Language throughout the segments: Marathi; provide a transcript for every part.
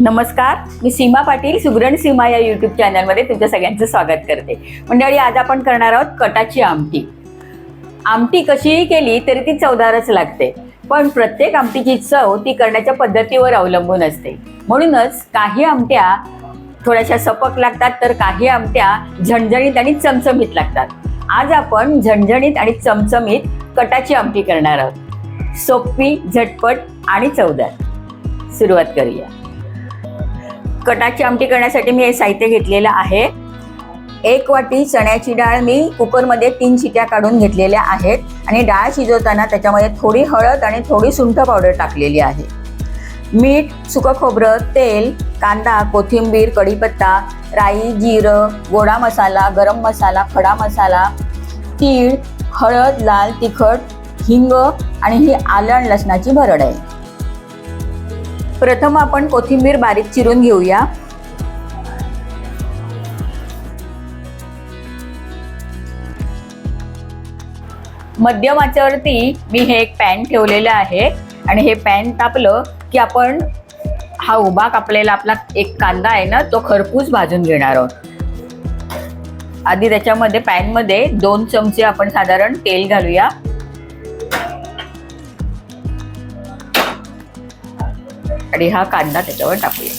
नमस्कार मी सीमा पाटील सुगरण सीमा या युट्यूब चॅनलमध्ये तुमच्या सगळ्यांचं स्वागत करते. मंडळी आज आपण करणार आहोत कटाची आमटी. आमटी कशीही केली तरी ती चवदारच लागते पण प्रत्येक आमटीची चव ती करण्याच्या पद्धतीवर अवलंबून असते. म्हणूनच काही आमट्या थोड्याशा सपक लागतात तर काही आमट्या झणझणीत आणि चमचमीत लागतात. आज आपण झणझणीत आणि चमचमीत कटाची आमटी करणार आहोत. सोपी झटपट आणि चवदार. सुरुवात करूया. कटाची आमटी करण्यासाठी मी हे साहित्य घेतलेलं आहे. एक वाटी चण्याची डाळ मी कुकरमध्ये तीन शिट्या काढून घेतलेल्या आहेत आणि डाळ शिजवताना त्याच्यामध्ये थोडी हळद आणि थोडी सुंठ पावडर टाकलेली आहे. मीठ सुकं खोबरं तेल कांदा कोथिंबीर कढीपत्ता राई जिरं गोडा मसाला गरम मसाला खडा मसाला तीळ हळद लाल तिखट हिंग आणि ही आलं आणि लसणाची भरड आहे. प्रथम आपण कोथिंबीर बारीक चिरून घेऊया. मध्यम आचेवरती मी हे एक पॅन ठेवलेलं आहे आणि हे पॅन तापलं की आपण हा उभा कापलेला आपला एक कांदा आहे ना तो खरपूस भाजून घेणार आहोत. आधी त्याच्यामध्ये पॅनमध्ये दोन चमचे आपण साधारण तेल घालूया. आणि हा कांदा त्याच्यावर टाकूया.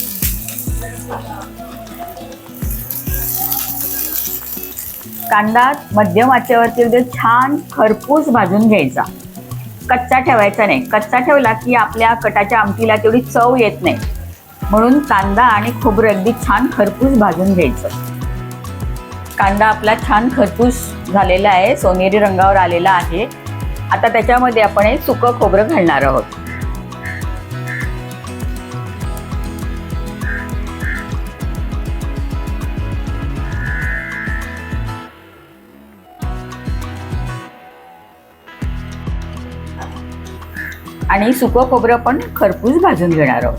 कांदा मध्यम आचेवरती छान खरपूस भाजून घ्यायचा. कच्चा ठेवायचा नाही. कच्चा ठेवला की आपल्या कटाच्या आमटीला तेवढी चव येत नाही. म्हणून कांदा आणि खोबरं अगदी छान खरपूस भाजून घ्यायचं. कांदा आपला छान खरपूस झालेला आहे. सोनेरी रंगावर आलेला आहे. आता त्याच्यामध्ये आपण हे सुकं खोबरं घालणार आहोत. आणि सुकं खोबरं पण खरपूस भाजून घेणार आहोत.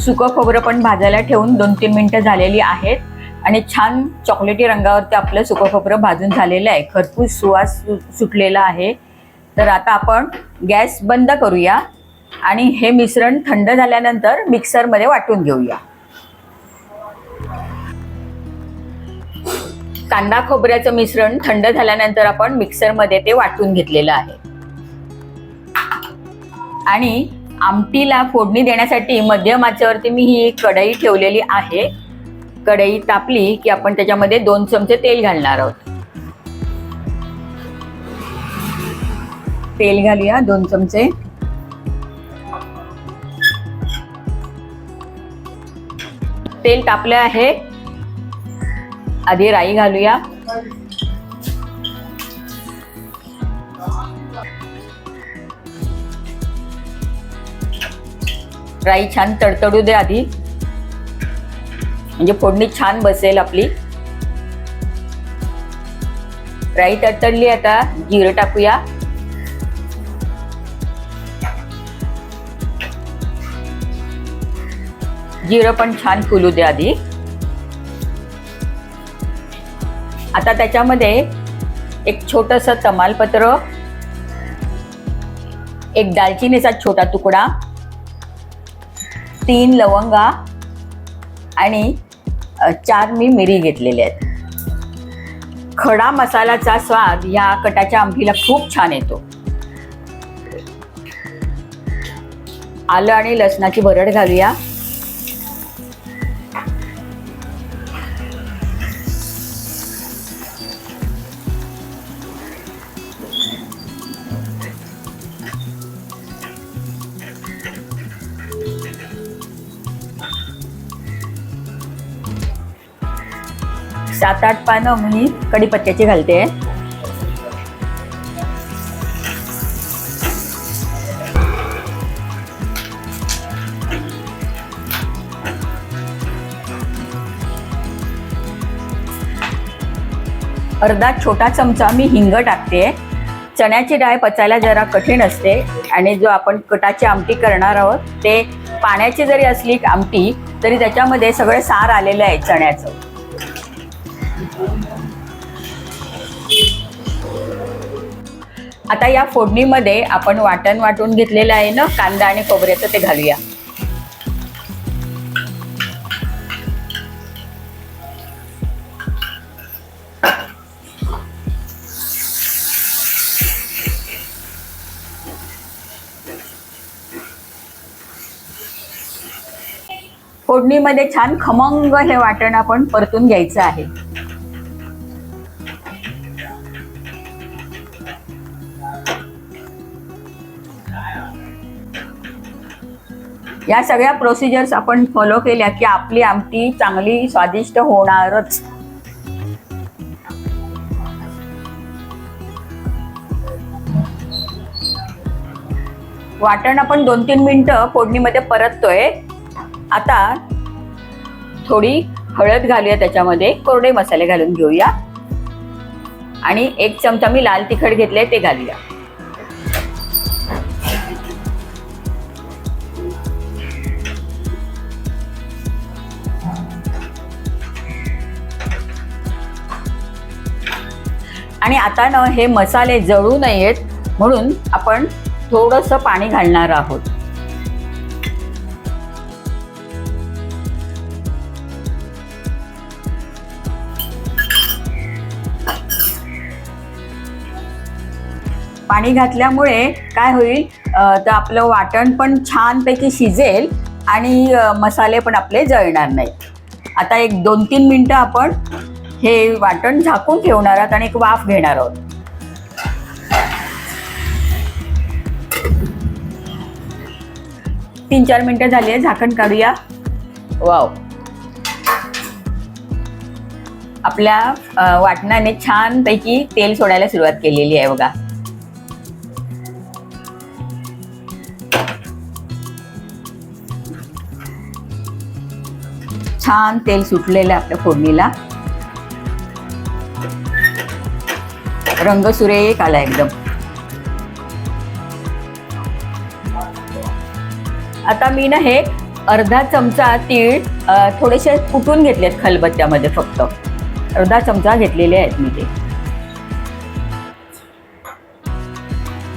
सुकं खोबरं पण भाजायला ठेवून दोन तीन मिनटं झालेली आहेत. आणि छान चॉकलेटी रंगावरती आपलं सुकं खोबरं भाजून झालेलं आहे. खरपूस सुवास सु- सुटलेला आहे. तर आता आपण गॅस बंद करूया. आणि हे मिश्रण थंड झाल्यानंतर मिक्सरमध्ये वाटून घेऊया. कांदा खोबऱ्याचं मिश्रण थंड झाल्यानंतर आपण मिक्सरमध्ये ते वाटून घेतलेलं आहे. आणि आमटीला फोडणी देण्यासाठी मध्यम आचेवरती मी ही एक कढई ठेवलेली आहे. कढई तापली की आपण त्याच्यामध्ये दोन चमचे तेल घालणार आहोत. तेल घालूया दोन चमचे. तेल टाकलं आहे. आधी राई घालूया. राई छान तडतडू दे आधी. म्हणजे फोडणी छान बसेल आपली. राई तडतडली आता जिरं टाकूया. जिरं पण छान फुलू दे आधी. आता त्याच्यामध्ये एक छोटस तमालपत्र एक दालचिनीचा छोटा तुकडा तीन लवंगा आणि चार मी मिरी घेतलेले आहेत. खडा मसाल्याचा स्वाद या कटाच्या आंबीला खूप छान येतो. आलं आणि लसणाची भरड घालूया. सात आठ पानं मी कढीपत्त्याची घालते. अर्धा छोटा चमचा मी हिंग टाकते. चण्याची डाळ पचायला जरा कठीण असते आणि जो आपण कटाची आमटी करणार आहोत ते पाण्याची जरी असली आमटी तरी त्याच्यामध्ये सगळं सार आलेलं आहे चण्याचं. आता या फोडणीमध्ये आपण वाटण वाटून घेतलेलं आहे ना कांदा आणि खोबऱ्याचं ते घालूया. फोडणीमध्ये छान खमंग हे वाटण आपण परतून घ्यायचं आहे. या सगळ्या प्रोसिजर्स आपण फॉलो केल्या की आपली आमटी चांगली स्वादिष्ट होणारच. वाटण आपण दोन तीन मिनिटं फोडणीमध्ये परततोय. आता थोडी हळद घालूया त्याच्यामध्ये कोरडे मसाले घालून घेऊया. आणि एक चमचा मी लाल तिखट घेतले ते घालूया. आणि आता ना हे मसाले जळू नयेत म्हणून आपण थोडंसं पाणी घालणार आहोत. पाणी घातल्यामुळे काय होईल तर आपलं वाटण पण छानपैकी शिजेल आणि मसाले पण आपले जळणार नाहीत. आता एक दोन तीन मिनटं आपण हे वाटण झाकून ठेवणार आहोत आणि एक वाफ घेणार आहोत. तीन चार मिनटं झाली आहे झाकण काढूया. वाव. आपल्या वाटणाने छानपैकी तेल सोडायला सुरुवात केलेली आहे बघा. छान तेल सुटलेलं आहे आपल्या फोडणीला. रंग सुरेख आला एकदम. आता मी ना हे अर्धा चमचा तीळ थोडेसे कुटून घेतलेत खलबत्त्यामध्ये फक्त. अर्धा चमचा घेतलेले आहेत मी ते.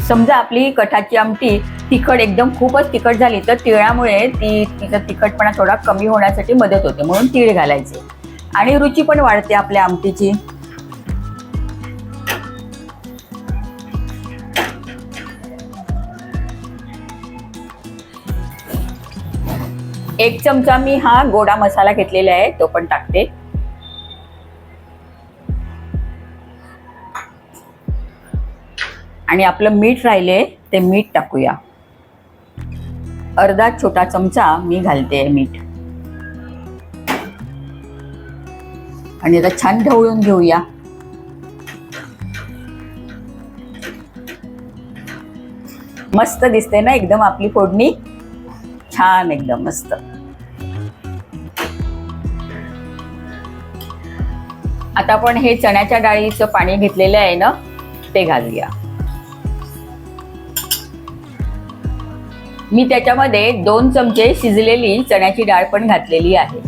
समजा आपली कठाची आमटी तिखट एकदम खूपच तिखट झाली तर तिळामुळे ती तिचा तिखटपणा थोडा कमी होण्यासाठी मदत होते म्हणून तीळ घालायचे. आणि रुची पण वाढते आपल्या आमटीची. एक चमचा मी हा गोडा मसाला घेतलेला आहे तो पण टाकते. आणि आपलं मीठ राहिले ते मीठ टाकूया. अर्धा छोटा चमचा मी घालते मीठ. आणि आता छान ढवळून घेऊया. मस्त दिसते ना एकदम आपली फोडणी? छान एकदम मस्त. आता आपण हे चण्याच्या डाळीचं पाणी घेतलेलं आहे ना ते घालूया. मी त्याच्यामध्ये दोन चमचे शिजलेली चण्याची डाळ पण घातलेली आहे.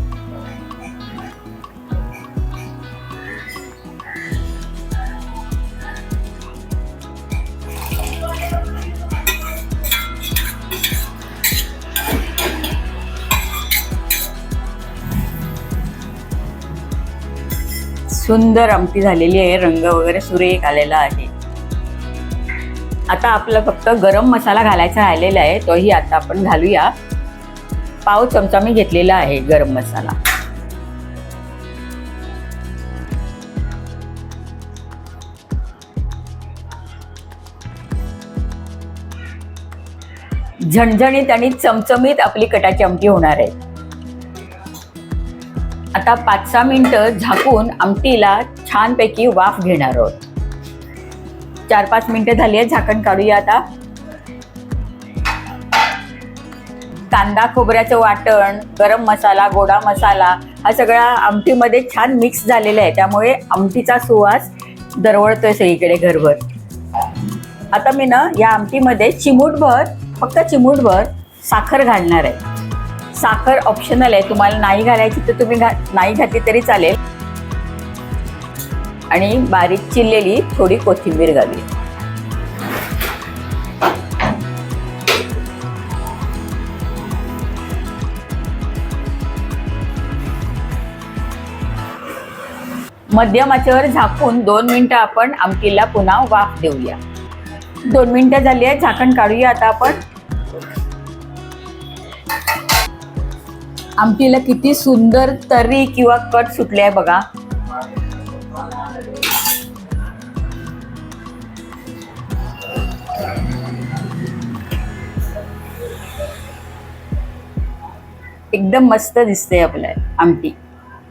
सुंदर आमटी झालेली आहे रंग वगैरे सुरेख आलेला आहे. आता आपलं फक्त गरम मसाला घालायचा राहिलेला आहे तोही आता आपण घालूया. पाव चमचा मी घेतलेला आहे गरम मसाला. झणझणीत आणि चमचमीत आपली कटाची आमटी होणार आहे. आता पाच सहा मिनिटं झाकून आमटीला छानपैकी वाफ घेणार आहोत. चार पाच मिनिटं झाली आहेत झाकण काढूया आता. कांदा खोबऱ्याचं वाटण गरम मसाला गोडा मसाला हा सगळा आमटीमध्ये छान मिक्स झालेला आहे. त्यामुळे आमटीचा सुवास दरवळतोय सगळीकडे घरभर. आता मी ना या आमटीमध्ये चिमूटभर फक्त चिमूटभर साखर घालणार आहे. साखर ऑप्शनल आहे. तुम्हाला नाही घालायची तर तुम्ही घा नाही घातली तरी चालेल. आणि बारीक चिरलेली थोडी कोथिंबीर घालूया मध्यम आचेवर झाकून दोन मिनिटं आपण आमटीला पुन्हा वाफ देऊया. दोन मिनिटं झाली आहे झाकण काढूया आता आपण. आमटीला किती सुंदर तरी किंवा कट सुटले आहे बघा. एकदम मस्त दिसते आपल्या आमटी.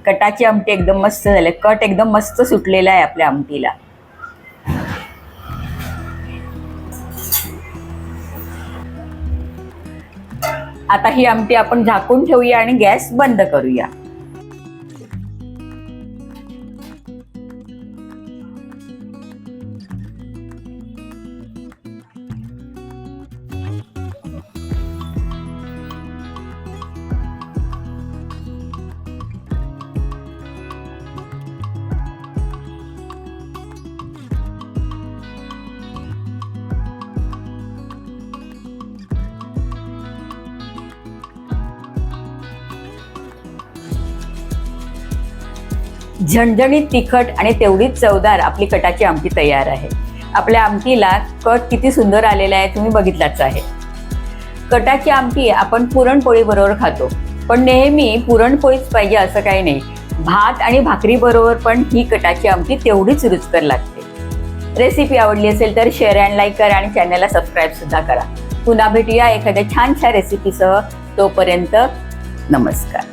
कटाची आमटी एकदम मस्त झाली. कट एकदम मस्त सुटलेला आहे आपल्या आमटीला. आता ही आमटी आपण झाकून ठेवूया आणि गॅस बंद करूया. झणझणीत तिखट आणि तेवढीच चवदार आपली कटाची आमटी तयार आहे. आपल्या आमटीला कट किती सुंदर आलेला आहे तुम्ही बघितलाच आहे. कटाची आमटी आपण पुरणपोळी बरोबर खातो. पण नेहमी पुरणपोळीच पाहिजे असं काही नाही. भात आणि भाकरी बरोबर पण ही कटाची आमटी तेवढीच रुचकर लागते. रेसिपी आवडली असेल तर शेअर अँड लाईक करा आणि चॅनलला सबस्क्राईब सुद्धा करा. पुन्हा भेटूया एखाद्या छानशा रेसिपीसह तोपर्यंत नमस्कार.